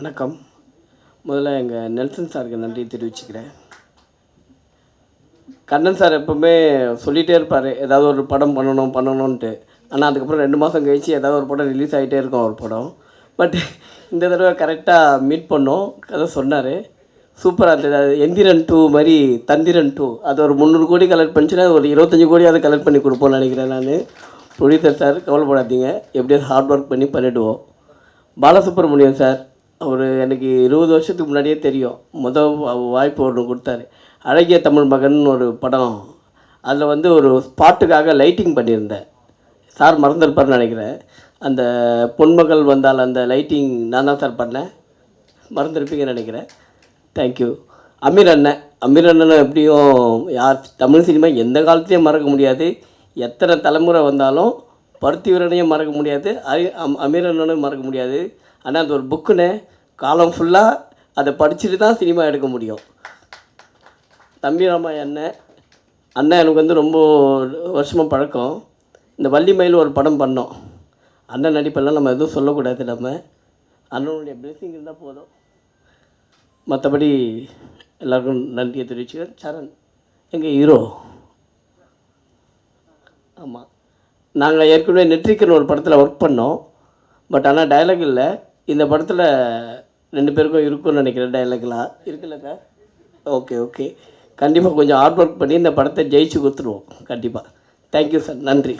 வணக்கம். முதல்ல எங்கள் நெல்சன் சாருக்கு நன்றி தெரிவிச்சுக்கிறேன். கண்ணன் சார் எப்போவுமே சொல்லிகிட்டே இருப்பார் ஏதாவது ஒரு படம் பண்ணணும் பண்ணணுன்ட்டு ஆனால் அதுக்கப்புறம் ரெண்டு மாதம் கழிச்சு ஏதாவது ஒரு படம் ரிலீஸ் ஆகிட்டே இருக்கும் ஒரு படம். பட் இந்த தடவை கரெக்டாக மீட் பண்ணோம் கதை சொன்னார். சூப்பராக இருந்தது. அது எந்திரன் டூ மாதிரி தந்திரன் டூ அது ஒரு முந்நூறு கோடி கலெக்ட் பண்ணிச்சுன்னா ஒரு இருபத்தஞ்சி கோடியாவது கலெக்ட் பண்ணி கொடுப்போம்னு நினைக்கிறேன் நான். ப்ரொடியூசர் சார் கவலைப்படாதீங்க. எப்படியாவது ஹார்ட் ஒர்க் பண்ணி பண்ணிவிடுவோம் பாலசுப்ரமணியம் சார் அவர் எனக்கு இருபது வருஷத்துக்கு முன்னாடியே தெரியும். முதல் வாய்ப்பு ஒன்று கொடுத்தாரு. அழகிய தமிழ் மகன் ஒரு படம். அதில் வந்து ஒரு ஸ்பாட்டுக்காக லைட்டிங் பண்ணியிருந்தேன் சார் மறந்துருப்பார்னு நினைக்கிறேன். அந்த பொன்மகள் வந்தால் அந்த லைட்டிங் நான் தான் சார் பண்ணேன். மறந்துருப்பீங்கன்னு நினைக்கிறேன். தேங்க்யூ அமீர் அண்ணன். அமீர் அண்ணன் எப்படியும் யார் தமிழ் சினிமா எந்த காலத்துலேயும் மறக்க முடியாது. எத்தனை தலைமுறை வந்தாலும் பருத்தி வீரனையும் மறக்க முடியாது. அரி- அம் அமீர் அண்ணனும் மறக்க முடியாது. ஆனால் அந்த ஒரு புக்குன்னு காலம் ஃபுல்லாக அதை படிச்சுட்டு தான் சினிமா எடுக்க முடியும். தம்பிராமா அண்ணன். அண்ணன் எனக்கு வந்து ரொம்ப வருஷமாக பழக்கம். இந்த வள்ளிமயில் ஒரு படம் பண்ணோம். அண்ணன் நடிப்பெல்லாம் நம்ம எதுவும் சொல்லக்கூடாது நம்ம. அண்ணனுடைய பிளெஸிங் இருந்தால் போதும். மற்றபடி எல்லாருக்கும் நன்றியை தெரிவிச்சுக்கிறேன். சரண் எங்கள் ஹீரோ? ஆமாம் நாங்கள் ஏற்கனவே நெற்றிக்கன் ஒரு படத்தில் ஒர்க் பண்ணோம். பட் ஆனால் டைலாக் இல்லை. இந்த படத்தில் ரெண்டு பேருக்கும் இருக்கும்னு நினைக்கிறேன் டைலாக்லாம் இருக்குல்லக்கா? ஓகே ஓகே கண்டிப்பாக கொஞ்சம் ஹார்ட் ஒர்க் பண்ணி இந்த படத்தை ஜெயிச்சு கொடுத்துருவோம். கண்டிப்பாக தேங்க்யூ சார் நன்றி.